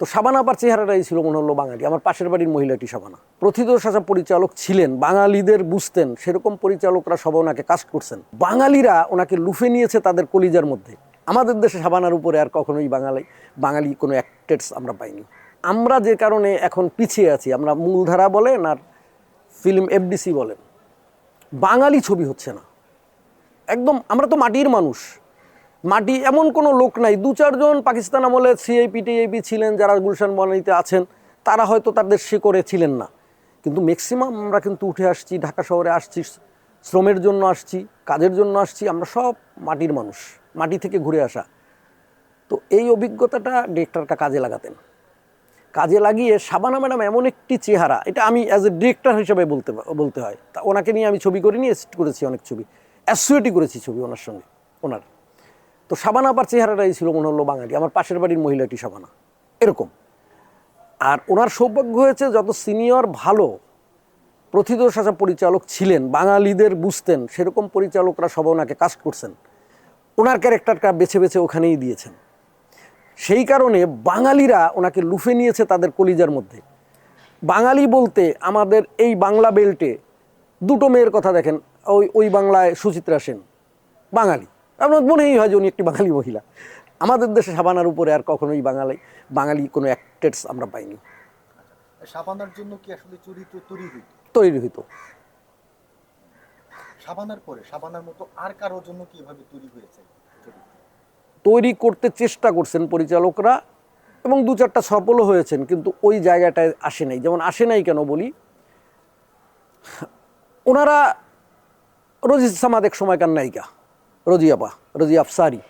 তো সাবানা আপার চেহারাটাই ছিল মনে হলো বাঙালি। আমার পাশের বাড়ির মহিলাটি সাবানা। প্রথিতশাসা পরিচালক ছিলেন, বাঙালিদের বুঝতেন, সেরকম পরিচালকরা সবাই ওনাকে কাস্ট করছেন। বাঙালিরা ওনাকে লুফে নিয়েছে তাদের কলিজার মধ্যে। আমাদের দেশে সাবানার উপরে আর কখনোই বাঙালি বাঙালি কোনো অ্যাক্টেডস আমরা পাইনি। আমরা যে কারণে এখন পিছিয়ে আছি, আমরা মূলধারা বলেন আর ফিল্ম এফডিসি বলেন। বাঙালি ছবি হচ্ছে না। একদম আমরা তো মাটির মানুষ। মাটি এমন কোনো লোক নাই। দু চারজন পাকিস্তান আমলে সিআইপি টিআইপি ছিলেন, যারা গুলশান বনানীতে আছেন, তারা হয়তো তাদের শিকড়ে ছিলেন না। কিন্তু ম্যাক্সিমাম আমরা কিন্তু উঠে আসছি, ঢাকা শহরে আসছি, শ্রমের জন্য আসছি, কাজের জন্য আসছি, আমরা সব মাটির মানুষ, মাটি থেকে ঘুরে আসা। তো এই অভিজ্ঞতাটা ডিরেক্টরটা কাজে লাগাতেন। কাজে লাগিয়ে শাবানা ম্যাডাম এমন একটি চেহারা, এটা আমি অ্যাজ এ ডিরেক্টর হিসেবে বলতে বলতে হয়। তা ওনাকে নিয়ে আমি ছবি করিনি এসিস্ট করেছি অনেক ছবি। অ্যাসোয়েটি করেছি ছবি ওনার সঙ্গে, ওনার। তো শাবানা আপার চেহারাটাই ছিল মনে হলো বাঙালি। আমার পাশের বাড়ির মহিলাটি শাবানা এরকম। আর ওনার সৌভাগ্য হয়েছে যত সিনিয়র ভালো প্রথিতশাসা পরিচালক ছিলেন, বাঙালিদের বুঝতেন, সেরকম পরিচালকরা সব ওনাকে কাস্ট করছেন। ওনার ক্যারেক্টারটা বেছে বেছে ওখানেই দিয়েছেন। সেই কারণে বাঙালিরা ওনাকে লুফে নিয়েছে তাদের কলিজার মধ্যে। বাঙালি বলতে আমাদের এই বাংলা বেল্টে দুটো মেয়ের কথা দেখেন, ওই ওই বাংলায় সুচিত্রা সেন, বাঙালি। আপনার মনেই হয় যে উনি একটি বাঙালি মহিলা। আমাদের দেশে সাবানার উপরে আর কখনোই বাঙালি বাঙালি কোনো অ্যাক্টেডস আমরা পাইনি। সাবানার জন্য কি আসলে চরিত্র তৈরি হইত? তৈরি হইতো। সাবানার পরে সাবানার মতো আর কারোর জন্য কি এভাবে তৈরি হয়েছে তৈরি করতে চেষ্টা করছেন পরিচালকরা এবং দু চারটা সফলও হয়েছেন কিন্তু ওই জায়গাটায় আসে নাই। যেমন আসে নাই কেন বলি? ওনারা রোজি সামাদ এক সময়কার নায়িকা। রোজি আপা রোজি আফসারি।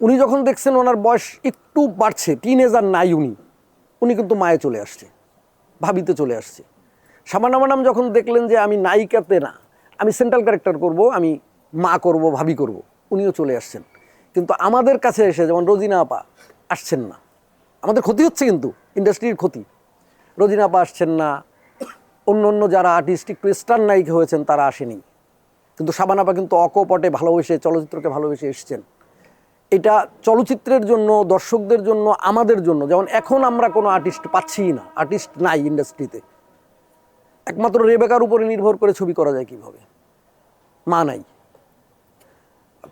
উনি যখন দেখছেন ওনার বয়স একটু বাড়ছে টিন এজার নাই উনি উনি কিন্তু মায়ে চলে আসছে, ভাবিতে চলে আসছে। সামানা ম্যাডাম যখন দেখলেন যে আমি নায়িকাতে না, আমি সেন্ট্রাল ক্যারেক্টার করব, আমি মা করব, ভাবি করব, উনিও চলে আসছেন। কিন্তু আমাদের কাছে এসে যেমন রোজিনা আপা আসছেন না, আমাদের ক্ষতি হচ্ছে কিন্তু ইন্ডাস্ট্রির ক্ষতি। রোজিনা আপা আসছেন না অন্য অন্য যারা আর্টিস্ট একটু স্টার নায়িকা হয়েছেন তারা আসেনি। কিন্তু সাবান আপা কিন্তু অকপটে ভালোবেসে, চলচ্চিত্রকে ভালোবেসে এসছেন। এটা চলচ্চিত্রের জন্য, দর্শকদের জন্য, আমাদের জন্য। যেমন এখন আমরা কোনো আর্টিস্ট পাচ্ছিই না আর্টিস্ট নাই ইন্ডাস্ট্রিতে একমাত্র রেবেকার উপরে নির্ভর করে ছবি করা যায় কীভাবে? মা নাই।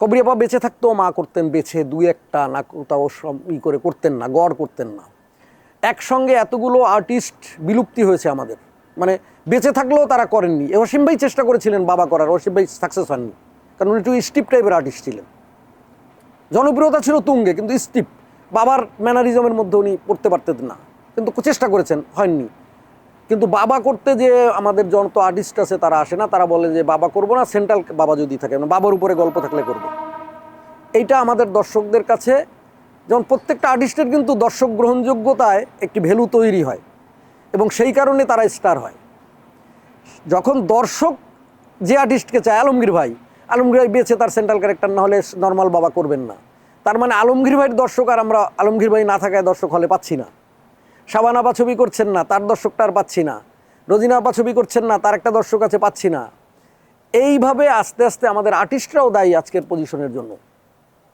কবিরাপা বেঁচে থাকতেও মা করতেন বেছে দুই একটা না কোথাও ই করে করতেন না, গড় করতেন না। একসঙ্গে এতগুলো আর্টিস্ট বিলুপ্তি হয়েছে আমাদের। মানে বেঁচে থাকলেও তারা করেননি। অসীম ভাই চেষ্টা করেছিলেন বাবা করার অসীম ভাই সাকসেস হননি। কারণ উনি একটু স্টিপ টাইপের আর্টিস্ট ছিলেন। জনপ্রিয়তা ছিল তুঙ্গে, কিন্তু স্টিপ বাবার ম্যানারিজমের মধ্যে উনি পড়তে পারতেন না। কিন্তু চেষ্টা করেছেন, হয়নি। কিন্তু বাবা করতে যে আমাদের যত আর্টিস্ট আছে, তারা আসে না, তারা বলে যে বাবা করব না সেন্ট্রাল বাবা যদি থাকে মানে বাবার উপরে গল্প থাকলে করব। এইটা আমাদের দর্শকদের কাছে, যেমন প্রত্যেকটা আর্টিস্টের কিন্তু দর্শক গ্রহণযোগ্যতায় একটি ভ্যালু তৈরি হয়। এবং সেই কারণে তারা স্টার হয়। যখন দর্শক যে আর্টিস্টকে চায়, আলমগীর ভাই আলমগীর ভাই বেছে তার সেন্ট্রাল ক্যারেক্টার না হলে নর্মাল বাবা করবেন না। তার মানে আলমগীর ভাইয়ের দর্শক আর আমরা আলমগীর ভাই না থাকায় দর্শক হলে পাচ্ছি না। সাবান আপা ছবি করছেন না, তার দর্শকটা আর পাচ্ছি না। রোজিনা আপা ছবি করছেন না, তার একটা দর্শক আছে, পাচ্ছি না। এইভাবে আস্তে আস্তে আমাদের আর্টিস্টরাও দায়ী আজকের পজিশনের জন্য।